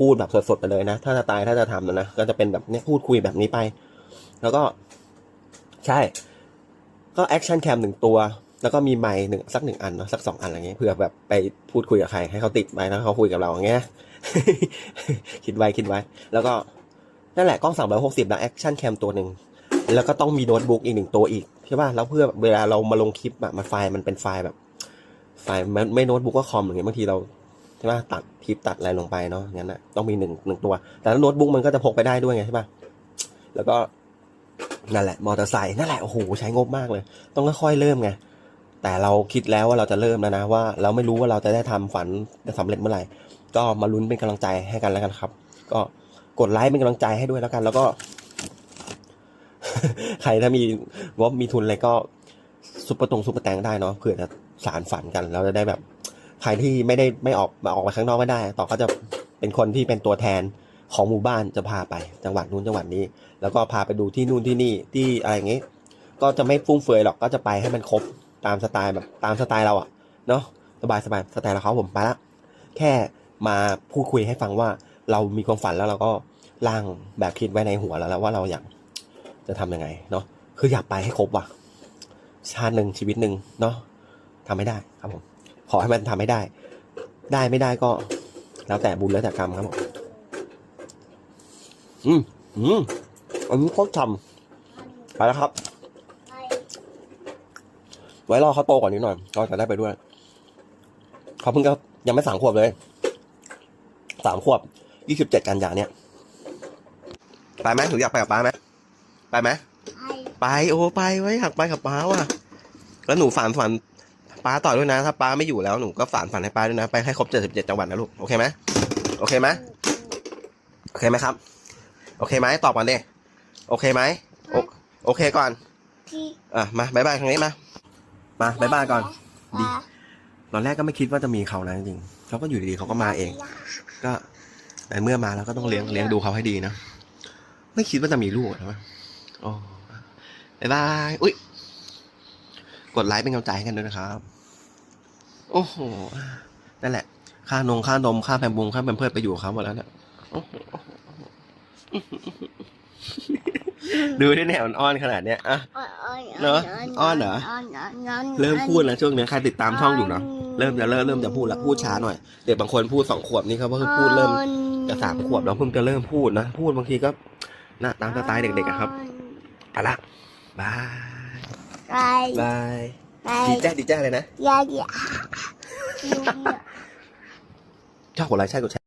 พูดแบบสดๆไปเลยนะ ถ้าจะตายถ้าจะทำนะ ก็จะเป็นแบบเนี้ยพูดคุยแบบนี้ไป แล้วก็ใช่ ก็แอคชั่นแคมหนึ่งตัว แล้วก็มีไมค์หนึ่งสักหนึ่งอันเนาะสักสองอันอะไรเงี้ยเผื่อแบบไปพูดคุยกับใคร ให้เขาติดไปแล้วเขาคุยกับเราอย่างเงี้ยคิดไว้คิดไว้ แล้วก็นั่นแหละกล้องสามร้อยหกสิบแล้วแอคชั่นแคมตัวหนึ่งแล้วก็ต้องมีโน้ตบุ๊กอีกหนึ่งตัวอีกใช่ป่ะแล้วเพื่อเวลาเรามาลงคลิปอะมันไฟล์มันเป็นไฟล์แบบไฟล์มันไม่โน้ตบุ๊กก็คอมอย่างเงี้ยบางทีเรา ใช่ป่ะตัดคลิปตัดอะไรลงไปเนาะงั้นอะต้องมีหนึ่งหนึ่งตัว แต่ถ้าโน้ตบุ๊กมันก็จะพกไปได้ด้วยไงใช่ป่ะแล้วก็นั่นแหละมอเตอร์ไซค์นั่นแหละโอ้โหใช้งบมากเลย ต้องค่อยๆเริ่มไงแต่เราคิดแล้วว่าเราจะเริ่มแล้วนะว่า เราไม่รู้ว่าเราจะได้ทำฝันจะสำเร็จเมื่อไหร่ ก็มาลุ้นเป็นกำลังใจให้กันแล้วกันครับ ก็กดไลค์เป็นกำลังใจให้ด้วยแล้วกัน แล้วก็ ใครถ้ามีงบมีทุนอะไรก็ซุปเปอร์ตรงซุปเปอร์แตงได้เนาะเผื่อจะสารฝันกันเราจะได้แบบ ใครที่ไม่ได้ไม่ออกมาออกมาข้างนอกไม่ได้ ต่อก็จะเป็นคนที่เป็นตัวแทนของหมู่บ้านจะพาไป จังหวัดนู้นจังหวัดนี้ แล้วก็พาไปดูที่นู่นที่นี่ที่อะไรอย่างงี้ก็จะไม่ฟุ่มเฟือยหรอกก็จะไปให้มันครบตามสไตล์แบบตามสไตล์เราอะเนาะสบายสบายสไตล์เราเขาผมไปละแค่มาพูดคุยให้ฟังว่าเรามีความฝันแล้วเราก็ร่างแบบคิดไว้ในหัวแล้วแล้วว่าเราอยากจะทำยังไงเนาะคืออยากไปให้ครบว่ะชาติหนึ่งชีวิตหนึ่งเนาะทำไม่ได้ครับผม ขอให้มันทำให้ได้ ได้ไม่ได้ก็ แล้วแต่บุญแล้วแต่กรรมครับผมอืมอืมอันนี้โคตรฉ่ำไปแล้วครับ ไว้รอเขาโตกว่านี้หน่อยเราจะได้ไปด้วยเขาเพิ่งก็ยังไม่สามขวบเลยสามขวบยี่สิบเจ็ดกันยาเนี่ยไปไหมหนูอยากไปกับป้าไหมไปไหมไปโอ้ไปไว้อยากไปกับป้าว่ะแล้วหนูฝันฝัน ป้าต่อด้วยนะ ถ้าป้าไม่อยู่แล้วหนูก็ฝันฝันให้ป้าด้วยนะ ไปให้ครบเจ็ดสิบเจ็ดจังหวัดนะลูก โอเคไหมโอเคไหมโอเคไหมครับ โอเคไหมตอบก่อนดิโอเคไหมโอโอเคก่อนอะมาบายบายทางนี้มา มาบายบายก่อน ดีตอนแรกก็ไม่คิดว่าจะมีเขานะจริงๆเขาก็อยู่ดีๆเขาก็มาเอง ก็แต่เมื่อมาแล้วก็ต้องเลี้ยงเลี้ยงดูเขาให้ดีนะ ไม่คิดว่าจะมีลูกอะใช่ไหมโอ้บายบาย อุ้ยกดไลค์เป็นกำลังใจให้กันด้วยนะครับ โอ้โหนั่นแหละ ค่านงค่านมค่าแพมบุงค่าแพมเพิร์ดไปอยู่กับเขาหมดแล้วเนี่ยโอ้โหดูที่เนี่ยมันอ้อนขนาดเนี้ยอะเนอะอ้อนเหรอเริ่มพูดแล้วช่วงนี้ใครติดตามช่องอยู่เนาะเริ่มจะเริ่มเริ่มจะพูดแล้วพูดช้าหน่อยเด็กบางคนพูดสองขวบนี่เขาก็พูดเริ่มจะสามขวบแล้วเพิ่งจะเริ่มพูดนะพูดบางทีก็นะตามสไตล์เด็กๆอะครับไปละบายไปบายไปดีจ้าดีจ้าเลยนะยาเดีย ชอบกดไลค์ใช่กดแชร์